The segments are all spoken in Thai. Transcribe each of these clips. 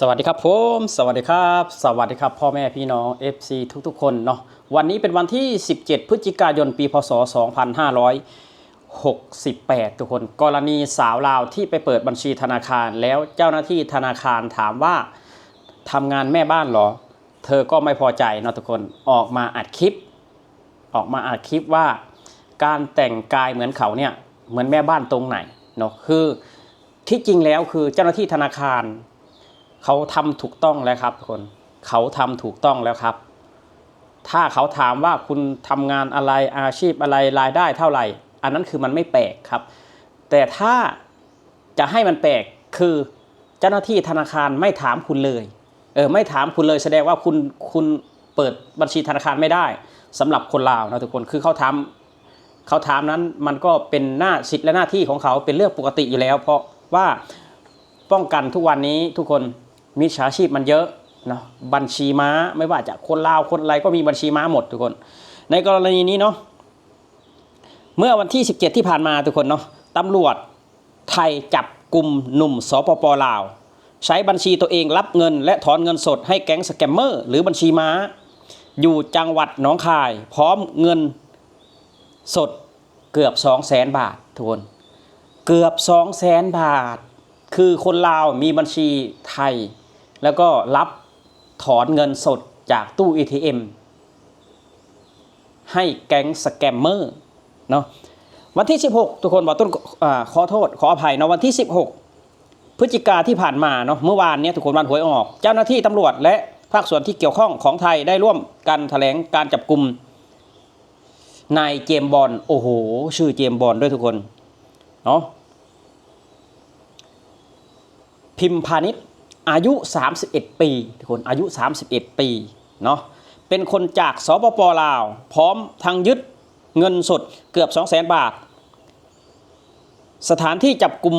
สวัสดีครับผมสวัสดีครับ สวัสดีครับ พ่อแม่พี่น้อง FC ทุกๆ คนเนาะวันนี้เป็นวันที่ 17 พฤศจิกายนปีพศ 2568 ทุกคน กรณีสาวลาวที่ไปเปิดบัญชีธนาคาร แล้วเจ้าหน้าที่ธนาคารถามว่าทำงานแม่บ้านเหรอ เธอก็ไม่พอใจเนาะทุกคนออกมาอัดคลิป ออกมาอัดคลิปว่าการแต่งกายเหมือนเขาเนี่ยเหมือนแม่บ้านตรงไหนเนาะคือที่จริงแล้วคือเจ้าหน้าที่ธนาคาร เขาทำถูกต้องแล้วครับทุกคนเขาทำถูกต้องแล้วครับ ถ้าเขาถามว่าคุณทำงานอะไรอาชีพอะไรรายได้เท่าไหร่ อันนั้นคือมันไม่แปลกครับ แต่ถ้าจะให้มันแปลกคือเจ้าหน้าที่ธนาคารไม่ถามคุณเลยเออไม่ถามคุณเลยแสดงว่าคุณคุณเปิดบัญชีธนาคารไม่ได้สำหรับคนลาวนะทุกคนคือเขาถามเขาถามนั้นมันก็เป็นหน้าสิทธิและหน้าที่ของเขาเป็นเรื่องปกติอยู่แล้ว เพราะว่าป้องกันทุกวันนี้ทุกคน มิจฉาชีพมันเยอะเนาะบัญชีม้าไม่ว่าจะคนลาวคนอะไรก็มีบัญชีม้าหมดทุกคน ในกรณีนี้เนาะเมื่อวันที่ 17 ที่ผ่านมาทุกคนเนาะตำรวจไทยจับกลุ่มหนุ่มสปปลาว ใช้บัญชีตัวเองรับเงิน และถอนเงินสดให้แก๊งสแกมเมอร์หรือบัญชีม้า อยู่จังหวัดหนองคาย พร้อมเงินสดเกือบ 2 0 0แสนบาททุกคน เกือบ 2 0 0แสนบาท คือคนลาวมีบัญชีไทย แล้วก็รับถอนเงินสดจากตู้ ATM ให้แก๊งสแกมเมอร์เนาะวันที่ 16 ทุกคนบอกต้นอขอโทษ ขออภัยเนาะวันที่ 16 พฤศจิกาที่ผ่านมาเนาะเมื่อวานเนี้ทุกคนวันหวยออก เจ้าหน้าที่ตำรวจและภาคส่วนที่เกี่ยวข้องของไทยได้ร่วมกันแถลงการจับกลุ่มนายเจมบอลโอ้โห ชื่อเจมบอลด้วยทุกคนเนาะพิมพาณิชย์ อายุ 31 ปีทุกคนอายุ 31 ปีเนาะเป็นคนจากสปปลาว พร้อมทางยึดเงินสดเกือบ 2 0 0 0 0 0 บาท สถานที่จับกลุ่ม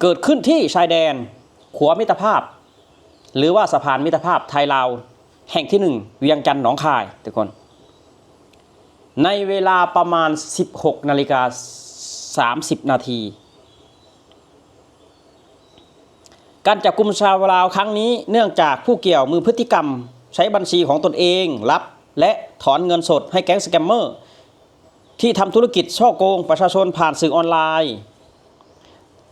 เกิดขึ้นที่ชายแดนขัวมิตรภาพ หรือว่าสะพานมิตรภาพไทยลาวแห่งที่หนึ่งเวียงจันทร์หนองคายทุกคน ในเวลาประมาณ 16นาฬิกา30 นาที การจับกลุ่มชาวลาวครั้งนี้เนื่องจากผู้เกี่ยวมือพฤติกรรม ใช้บัญชีของตนเอง รับ และถอนเงินสดให้แก๊งสแกมเมอร์ ที่ทำธุรกิจช่อโกงประชาชนผ่านสื่อออนไลน์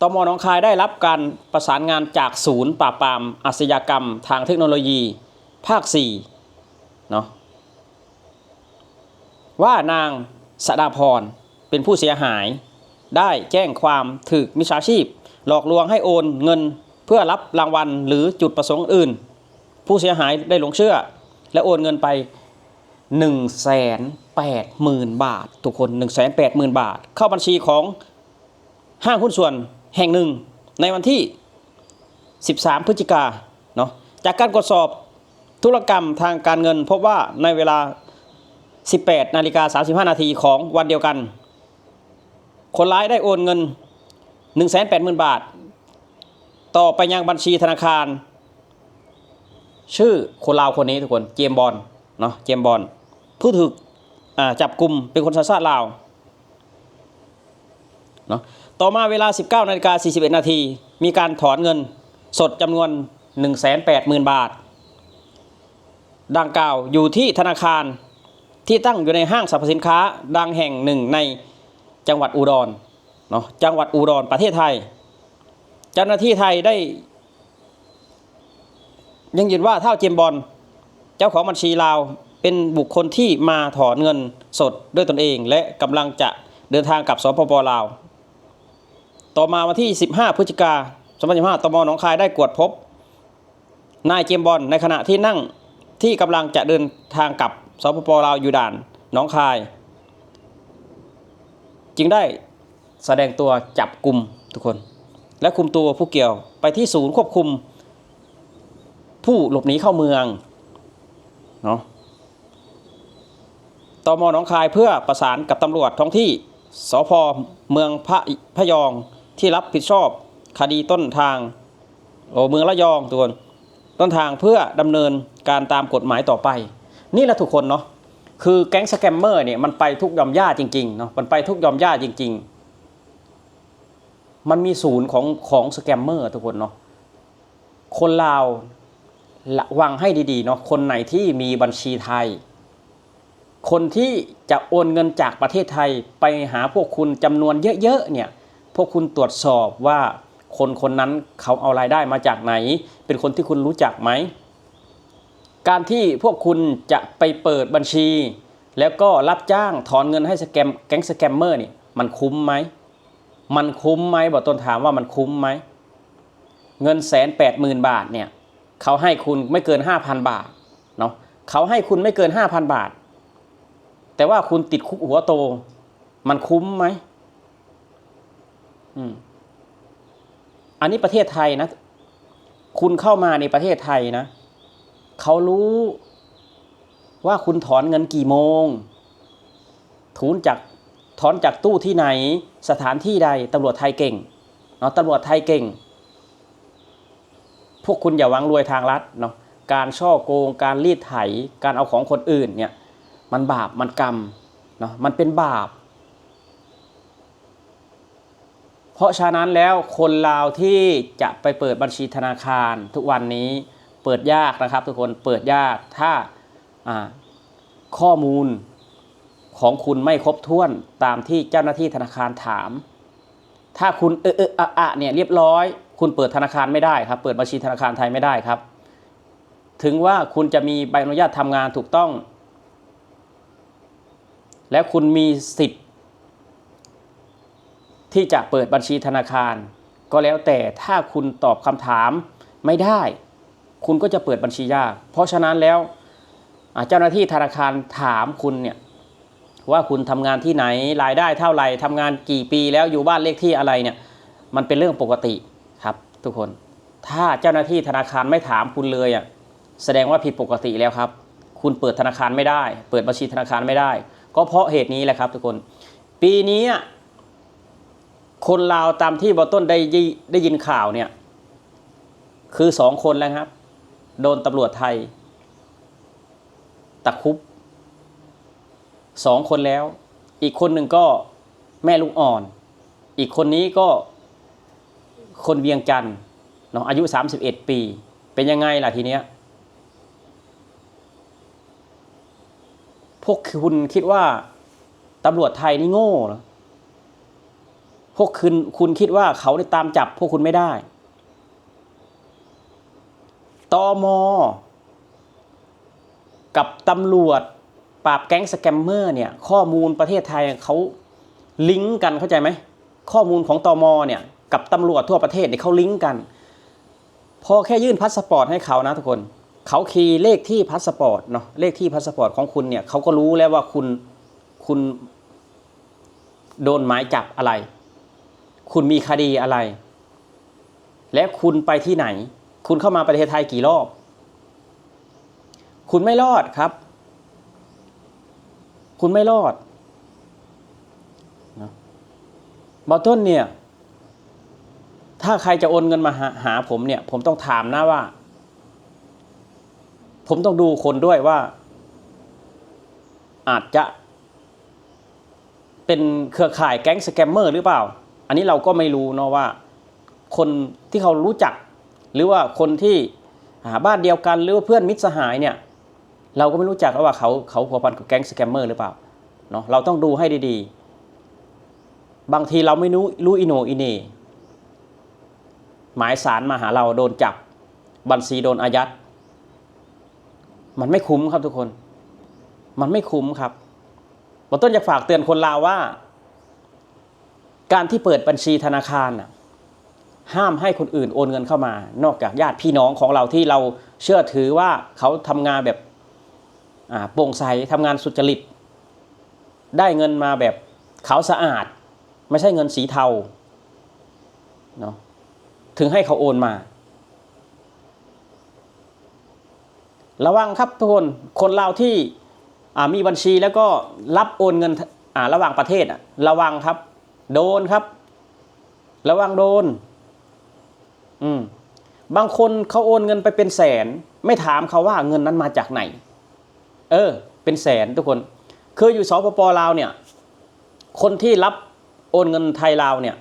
ตมหนองคายได้รับการประสานงานจากศูนย์ปราบปรามอาชญากรรมทางเทคโนโลยี ภาค4เนาะว่านางสดาพรเป็นผู้เสียหาย ได้แจ้งความถึกมิจฉาชีพ หลอกลวงให้โอนเงิน พื่อรับรางวัลหรือจุดประสงค์อื่น ผู้เสียหายได้หลงเชื่อ และโอนเงินไป 1 8 0 0 0 0 บาท ทุกคน 1 8 0 0 0 0 บาท เข้าบัญชีของห้างหุ้นส่วนแห่งหนึ่งในวันที่ 13 พฤศจิกาเนาะจากการตรวจสอบธุรกรรมทางการเงิน พบว่าในเวลา 18 นาฬิกา 35 นาทีของวันเดียวกัน คนร้ายได้โอนเงิน 180,000 บาท ต่อไปยังบัญชีธนาคาร ชื่อคนลาวคนนี้ทุกคนเจมบอลเนาะเจมบอลผู้ถูกอ่าจับกลุ่มเป็นคนสัญชาติลาวเนาะต่อมาเวลา 19นาฬิกา41 นาที มีการถอนเงินสดจำนวน 180,000 บาท ดังกล่าวอยู่ที่ธนาคารที่ตั้งอยู่ในห้างสรรพสินค้าดังแห่งหนึ่งในจังหวัดอุดรเนาะจังหวัดอุดรประเทศไทย เจ้าหน้าที่ไทยได้ ยังยืนว่าเท่าเจมบอลเจ้าของบัญชีลาว เป็นบุคคลที่มาถอนเงินสดด้วยตนเอง และกำลังจะเดินทางกลับสปปลาว ต่อมาวันที่ 15 พฤศจิกา2015ตมหนองคายได้กวดพบ นายเจมบอลในขณะที่นั่งที่กำลังจะเดินทางกลับสปปลาวอยู่ด่านหนองคาย จึงได้แสดงตัวจับกลุ่มทุกคน และคุมตัวผู้เกี่ยวไปที่ศูนย์ควบคุม ผู้หลบหนีเข้าเมืองเนาะตมหนองคายเพื่อประสานกับตำรวจท้องที่สพเมืองพระพยองที่รับผิดชอบคดีต้นทางโอเมืองระยองทุกคนต้นทางเพื่อดำเนินการตามกฎหมายต่อไป นี่แหละทุกคนเนาะคือแก๊งสแกมเมอร์เนี่ยมันไปทุกยอมย่าจริงๆเนาะมันไปทุกยอมย่าจริง ๆ มันมีศูนย์ของของสแกมเมอร์ทุกคนเนาะคนลาวระวังให้ดีๆเนาะคนไหนที่มีบัญชีไทย คนที่จะโอนเงินจากประเทศไทยไปหาพวกคุณจำนวนเยอะๆเนี่ยพวกคุณตรวจสอบว่าคนคนนั้นเขาเอารายได้มาจากไหน เป็นคนที่คุณรู้จักไหม การที่พวกคุณจะไปเปิดบัญชี แล้วก็รับจ้างถอนเงินให้สแกมแก๊งสแกมเมอร์เนี่ยมันคุ้มไหม มันคุ้มไหมบอกต้นถามว่ามันคุ้มไหมเงินแสนแปดหมื่นบาทเนี่ยเขาให้คุณไม่เกินห้าพันบาทเนาะเขาให้คุณไม่เกินห้าพันบาท แต่ว่าคุณติดคุกหัวโต มันคุ้มไหมอืมอันนี้ประเทศไทยนะ คุณเข้ามาในประเทศไทยนะเขารู้ว่าคุณถอนเงินกี่โมงถูนจาก ถอนจากตู้ที่ไหนสถานที่ใดตำรวจไทยเก่งเนาะตำรวจไทยเก่ง พวกคุณอย่าหวังรวยทางลัดเนาะการช่อโกง การรีดไถ การเอาของคนอื่นเนี่ยมันบาปมันกรรมเนาะมันเป็นบาป เพราะฉะนั้นแล้วคนลาวที่จะไปเปิดบัญชีธนาคารทุกวันนี้เปิดยากนะครับทุกคนเปิดยากถ้าข้อมูล ของคุณไม่ครบถ้วนตามที่เจ้าหน้าที่ธนาคารถาม ถ้าคุณเออเอออะอะเนี่ยเรียบร้อย คุณเปิดธนาคารไม่ได้ครับ เปิดบัญชีธนาคารไทยไม่ได้ครับ ถึงว่าคุณจะมีใบอนุญาตทำงานถูกต้อง และคุณมีสิทธิ์ ที่จะเปิดบัญชีธนาคาร ก็แล้วแต่ถ้าคุณตอบคำถามไม่ได้ คุณก็จะเปิดบัญชียาก เพราะฉะนั้นแล้วเจ้าหน้าที่ธนาคารถามคุณเนี่ย ว่าคุณทำงานที่ไหนรายได้เท่าไหร่ทำงานกี่ปีแล้วอยู่บ้านเลขที่อะไรเนี่ย มันเป็นเรื่องปกติครับ ทุกคน ถ้าเจ้าหน้าที่ธนาคารไม่ถามคุณเลยอะแสดงว่าผิดปกติแล้วครับ คุณเปิดธนาคารไม่ได้ เปิดบัญชีธนาคารไม่ได้ ก็เพราะเหตุนี้แหละครับ ทุกคน ปีนี้คนลาวตามที่บอต้นได้ยิได้ยินข่าวเนี่ย คือสองคนแล้วครับ โดนตำรวจไทย ตะคุบ สองคนแล้ว อีกคนหนึ่งก็แม่ลูกอ่อน อีกคนนี้ก็คนเวียงจันทร์เนาะอายุ 31 ปี เป็นยังไงล่ะทีเนี้ยพวกคุณคิดว่าตำรวจไทยนี่โง่เหรอพวกคุณคุณคิดว่าเขาได้ตามจับ พวกคุณไม่ได้ตอมกับตำรวจ ปราบแก๊งสแกมเมอร์เนี่ยข้อมูลประเทศไทยเขาลิงก์กันเข้าใจไหมข้อมูลของตอมเนี่ยกับตำรวจทั่วประเทศเนี่ยเขาลิงก์กัน พอแค่ยื่นพาสปอร์ตให้เขานะทุกคนเขาคีย์เลขที่พาสปอร์ตเนาะเลขที่พาสปอร์ตของคุณเนี่ยเขาก็รู้แล้วว่าคุณคุณโดนหมายจับอะไร คุณมีคดีอะไร และคุณไปที่ไหน คุณเข้ามาประเทศไทยกี่รอบ คุณไม่รอดครับ คุณไม่รอดนะบอต้นเนี่ย ถ้าใครจะโอนเงินมาหาหาผมเนี่ย ผมต้องถามนะว่า ผมต้องดูคนด้วยว่า อาจจะเป็นเครือข่ายแก๊งสแกมเมอร์หรือเปล่า อันนี้เราก็ไม่รู้เนาะว่า คนที่เขารู้จัก หรือว่าคนที่หาบ้านเดียวกันหรือว่าเพื่อนมิตรสหายเนี่ย เราก็ไม่รู้จักว่าเขาเขาพัวพันกับแก๊งสแกมเมอร์หรือเปล่าเนาะเราต้องดูให้ดีๆ บางทีเราไม่รู้รู้อิโนอิเหนหมายสารมาหาเราโดนจับ บัญชีโดนอายัด มันไม่คุ้มครับทุกคน มันไม่คุ้มครับบต้นจะฝากเตือนคนลาวว่า การที่เปิดบัญชีธนาคารน่ะห้ามให้คนอื่นโอนเงินเข้ามา นอกจากญาติพี่น้องของเราที่เราเชื่อถือว่าเขาทำงานแบบ โปร่งใสทำงานสุจริต ได้เงินมาแบบขาวสะอาด ไม่ใช่เงินสีเทาเนาะถึงให้เขาโอนมา ระวังครับทุกคนคนเราที่มีบัญชีแล้วก็รับโอนเงินระหว่างประเทศอะระวังครับ โดนครับ ระวังโดน อืมบางคนเขาโอนเงินไปเป็นแสน ไม่ถามเขาว่าเงินนั้นมาจากไหน เออ เป็นแสนทุกคนเคยอยู่สปปลาวเนี่ย คนที่รับโอนเงินไทยลาวเนี่ย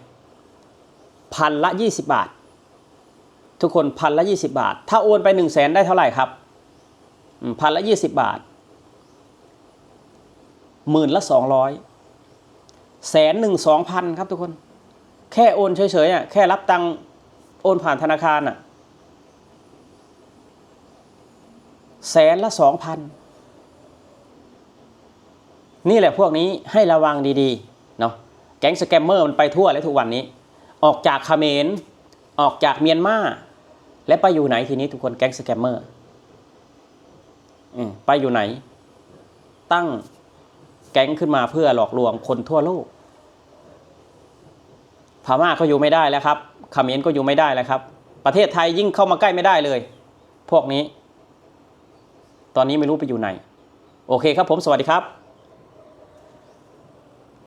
พันละยี่สิบาท ทุกคนพันละยี่สิบาท ถ้าโอนไปหนึ่งแสนได้เท่าไหร่ครับพันละยี่สิบบาทหมื่นละสองร้อยแสนหนึ่งสองพันครับทุกคน แค่โอนเฉยๆอะแค่รับตังโอนผ่านธนาคารอะแสนละสองพัน นี่แหละพวกนี้ให้ระวังดีๆเนาะแก๊งสแกมเมอร์มันไปทั่วเลยทุกวันนี้ ออกจากเขมรออกจากเมียนมาและไปอยู่ไหนทีนี้ทุกคนแก๊งสแกมเมอร์อืมไปอยู่ไหน ตั้งแก๊งขึ้นมาเพื่อหลอกลวงคนทั่วโลกพม่าก็อยู่ไม่ได้แล้วครับเขมรก็อยู่ไม่ได้แล้วครับ ประเทศไทยยิ่งเข้ามาใกล้ไม่ได้เลย พวกนี้ ตอนนี้ไม่รู้ไปอยู่ไหน โอเคครับผมสวัสดีครับ